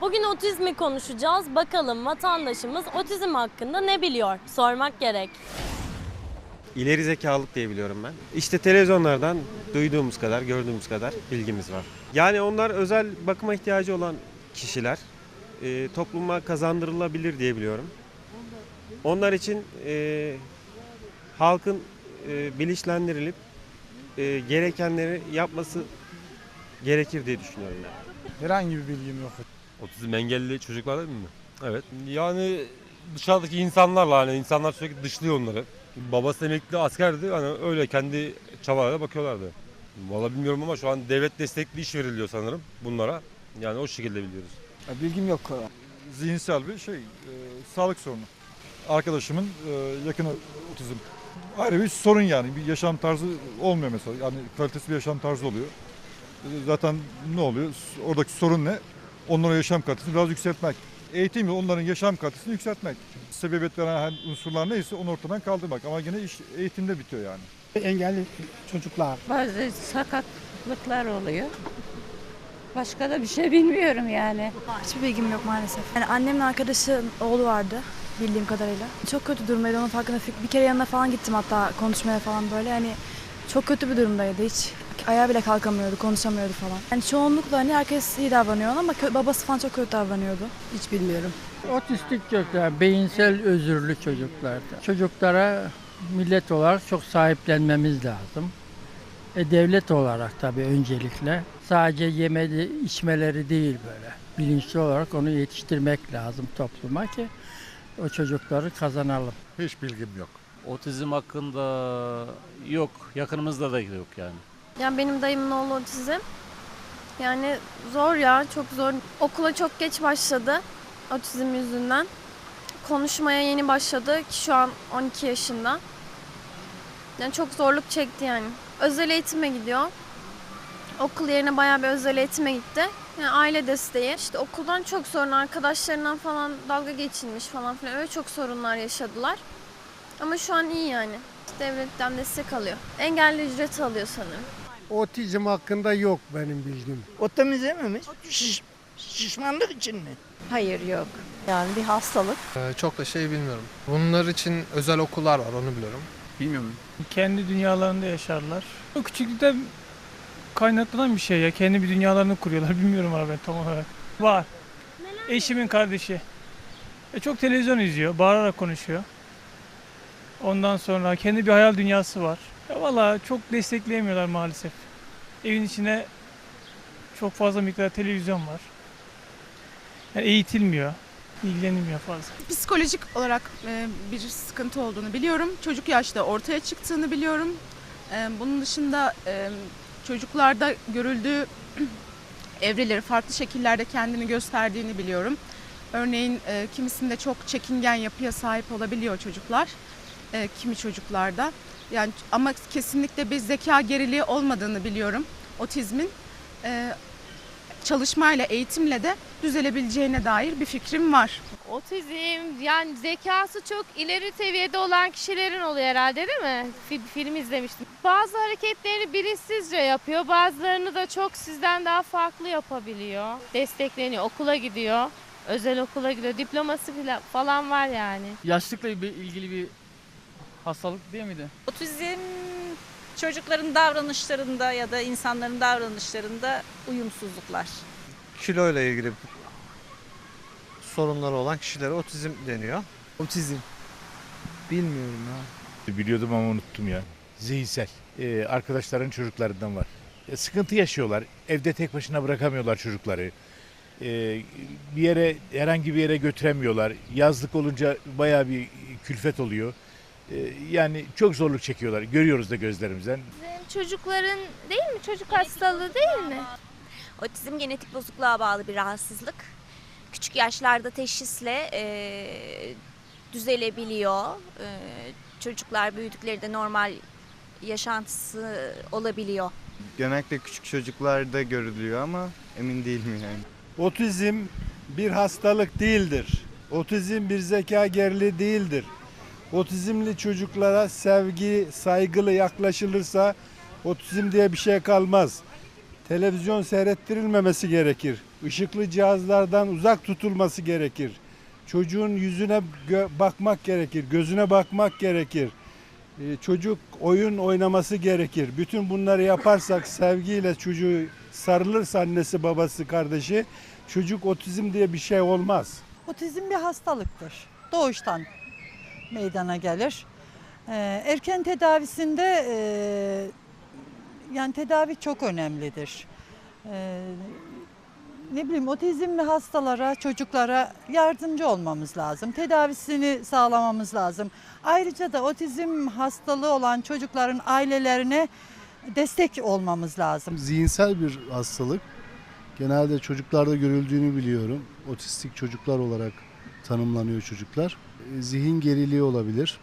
Bugün otizmi konuşacağız. Bakalım vatandaşımız otizm hakkında ne biliyor? Sormak gerek. İleri zekalık diye biliyorum ben. İşte televizyonlardan duyduğumuz kadar, gördüğümüz kadar bilgimiz var. Yani onlar özel bakıma ihtiyacı olan kişiler e, topluma kazandırılabilir diye biliyorum. Onlar için e, halkın e, bilinçlendirilip e, gerekenleri yapması gerekir diye düşünüyorum. Herhangi bir bilgim yok. Otizm engelli çocuklar değil mi? Evet. Yani dışarıdaki insanlarla hani insanlar sürekli dışlıyor onları. Babası emekli askerdi hani öyle kendi çabalarıyla bakıyorlardı. Valla bilmiyorum ama şu an devlet destekli iş veriliyor sanırım bunlara. Yani o şekilde biliyoruz. Ya Bilgim yok. zihinsel bir şey, e, sağlık sorunu. Arkadaşımın e, yakın otizm. Ayrı bir sorun yani, bir yaşam tarzı olmuyor mesela. Yani kalitesiz bir yaşam tarzı oluyor. E, Zaten ne oluyor? Oradaki sorun ne? Onların yaşam kalitesini biraz yükseltmek. Eğitimle onların yaşam kalitesini yükseltmek. Sebebiyet veren her unsurlar neyse onu ortadan kaldırmak. Ama yine iş eğitimde bitiyor yani. Engelli çocuklar. Bazı sakatlıklar oluyor. Başka da bir şey bilmiyorum yani. Hiçbir bilgim yok maalesef. Yani annemin arkadaşı oğlu vardı bildiğim kadarıyla. Çok kötü durumdaydı onun farkında. Bir kere yanına falan gittim hatta konuşmaya falan böyle. Hani çok kötü bir durumdaydı hiç. Ayağa bile kalkamıyordu, konuşamıyordu falan. Yani çoğunlukla hani herkes iyi davranıyor ama babası falan çok kötü davranıyordu. Hiç bilmiyorum. Otistik çocuklar, beyinsel özürlü çocuklar. Çocuklara millet olarak çok sahiplenmemiz lazım. E, devlet olarak tabii öncelikle. Sadece yemedi, içmeleri değil böyle. Bilinçli olarak onu yetiştirmek lazım topluma ki o çocukları kazanalım. Hiç bilgim yok. Otizm hakkında yok. Yakınımızda da yok yani. Yani benim dayımın oğlu otizm. Yani zor ya, çok zor. Okula çok geç başladı otizm yüzünden. Konuşmaya yeni başladı ki şu an 12 yaşında. Yani çok zorluk çekti yani. Özel eğitime gidiyor. Okul yerine bayağı bir özel eğitime gitti. Yani aile desteği. İşte okuldan çok sorun, arkadaşlarından falan dalga geçilmiş falan filan. Öyle çok sorunlar yaşadılar. Ama şu an iyi yani. Devletten destek alıyor. Engelli ücreti alıyor sanırım. Otizm hakkında yok benim bilgim. Otomizm mi? Şiş, şişmanlık için mi? Hayır yok. Yani bir hastalık. Çok da şey bilmiyorum. Bunlar için özel okullar var onu biliyorum. Bilmiyorum. Kendi dünyalarında yaşarlar. O küçüklükten kaynaklanan bir şey ya. Kendi bir dünyalarını kuruyorlar. Bilmiyorum abi ben tam olarak. Var. Eşimin kardeşi. E, çok televizyon izliyor. Bağırarak konuşuyor. Ondan sonra kendi bir hayal dünyası var. Ya valla çok destekleyemiyorlar maalesef. Evin içine çok fazla miktar televizyon var. Yani eğitilmiyor. ilgilenilmiyor fazla. Psikolojik olarak e, bir sıkıntı olduğunu biliyorum. Çocuk yaşta ortaya çıktığını biliyorum. E, Bunun dışında e, çocuklarda görüldüğü evreleri farklı şekillerde kendini gösterdiğini biliyorum. Örneğin e, kimisinde çok çekingen yapıya sahip olabiliyor çocuklar. E, Kimi çocuklarda. Yani ama kesinlikle bir zeka geriliği olmadığını biliyorum otizmin. E, Çalışmayla, eğitimle de düzelebileceğine dair bir fikrim var. Otizm yani zekası çok ileri seviyede olan kişilerin oluyor herhalde değil mi? Fi- film izlemiştim. Bazı hareketlerini bilinçsizce yapıyor. Bazılarını da çok sizden daha farklı yapabiliyor. Destekleniyor. Okula gidiyor. Özel okula gidiyor. Diploması falan var yani. Yaşlıkla ilgili bir hastalık değil miydi? Otizm çocukların davranışlarında ya da insanların davranışlarında uyumsuzluklar. Kilo ile ilgili sorunları olan kişilere otizm deniyor. Otizm. Bilmiyorum ya. Biliyordum ama unuttum ya. Zihinsel. Ee, arkadaşların çocuklarından var. E, sıkıntı yaşıyorlar. Evde tek başına bırakamıyorlar çocukları. Ee, bir yere herhangi bir yere götüremiyorlar. Yazlık olunca bayağı bir külfet oluyor. Ee, yani çok zorluk çekiyorlar. Görüyoruz da gözlerimizden. Çocukların değil mi? Çocuk hastalığı değil mi? Otizm genetik bozukluğa bağlı bir rahatsızlık. Küçük yaşlarda teşhisle düzelebiliyor. çocuklar büyüdükleri de normal yaşantısı olabiliyor. Genellikle küçük çocuklarda görülüyor ama emin değilim yani. Otizm bir hastalık değildir. Otizm bir zeka geriliği değildir. Otizmli çocuklara sevgi, saygılı yaklaşılırsa otizm diye bir şey kalmaz. Televizyon seyrettirilmemesi gerekir. Işıklı cihazlardan uzak tutulması gerekir. Çocuğun yüzüne bakmak gerekir, gözüne bakmak gerekir. Ee, çocuk oyun oynaması gerekir. Bütün bunları yaparsak sevgiyle çocuğu sarılırsa annesi, babası, kardeşi çocuk otizm diye bir şey olmaz. Otizm bir hastalıktır. Doğuştan meydana gelir. Ee, erken tedavisinde e, yani tedavi çok önemlidir. Ee, ne bileyim otizmli hastalara, çocuklara yardımcı olmamız lazım. Tedavisini sağlamamız lazım. Ayrıca da otizm hastalığı olan çocukların ailelerine destek olmamız lazım. Zihinsel bir hastalık. Genelde çocuklarda görüldüğünü biliyorum. Otistik çocuklar olarak tanımlanıyor çocuklar. E, Zihin geriliği olabilir.